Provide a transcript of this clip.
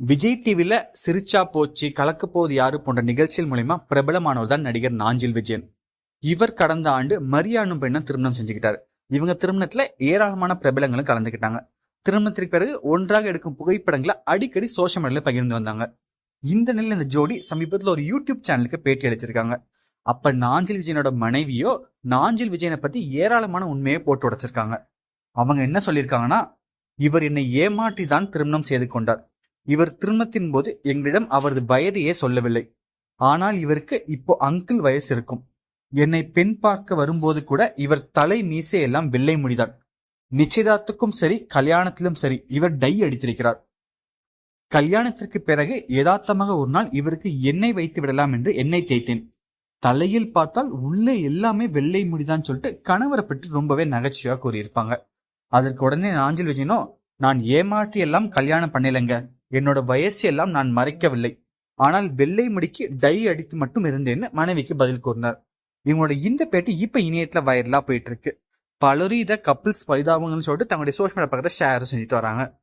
விஜய் டிவில சிரிச்சா போச்சு கலக்க போது யாரு போன்ற நிகழ்ச்சிகள் மூலயமா பிரபலமானவர் தான் நடிகர் நாஞ்சில் விஜயன். இவர் கடந்த ஆண்டு மரியானும் பெண்ணும் திருமணம் செஞ்சுக்கிட்டாரு. இவங்க திருமணத்துல ஏராளமான பிரபலங்களும் கலந்துக்கிட்டாங்க. திருமணத்திற்கு பிறகு ஒன்றாக எடுக்கும் புகைப்படங்களை அடிக்கடி சோஷியல் மீடியால பகிர்ந்து வந்தாங்க. இந்த நிலையில் இந்த ஜோடி சமீபத்தில் ஒரு யூடியூப் சேனலுக்கு பேட்டி அளிச்சிருக்காங்க. அப்ப நாஞ்சில் விஜயனோட மனைவியோ நாஞ்சில் விஜயனை பத்தி ஏராளமான உண்மையை போட்டு உடைச்சிருக்காங்க. அவங்க என்ன சொல்லியிருக்காங்கன்னா இவர் என்னை ஏமாற்றி தான் திருமணம் செய்து கொண்டார். இவர் திருமணத்தின் போது எங்களிடம் அவரது வயதையே சொல்லவில்லை. ஆனால் இவருக்கு இப்போ அங்கிள் வயசு இருக்கும். என்னை பெண் பார்க்க வரும்போது கூட இவர் தலை மீசையெல்லாம் வெள்ளை முடிதான். நிச்சயதார்த்துக்கும் சரி கல்யாணத்திலும் சரி இவர் டை அடித்திருக்கிறார். கல்யாணத்திற்கு பிறகு யதார்த்தமாக ஒரு நாள் இவருக்கு எண்ணெய் வைத்து விடலாம் என்று எண்ணெய் தேய்த்தேன். தலையில் பார்த்தால் உள்ளே எல்லாமே வெள்ளை முடிதான் சொல்லிட்டு கணவரை பற்றி ரொம்பவே நகைச்சுவையாக கூறியிருப்பாங்க. அதற்கு உடனே ஆஞ்சல் விஜயனோ நான் ஏமாற்றி எல்லாம் கல்யாணம் பண்ணலைங்க. என்னோட வயசு எல்லாம் நான் மறைக்கவில்லை. ஆனால் வெள்ளை முடிக்கு டை அடித்து மட்டும் இருந்தேன்னு மனைவிக்கு பதில் கூறினார். இவங்களோட இந்த பேட்டி இப்ப இணையத்துல வைரலா போயிட்டு இருக்கு. பலரும் இதை கப்பிள்ஸ் பரிதாபங்கள்னு சொல்லிட்டு தங்களுடைய சோஷியல் மீடியா பக்கத்தை ஷேர் செஞ்சுட்டு வராங்க.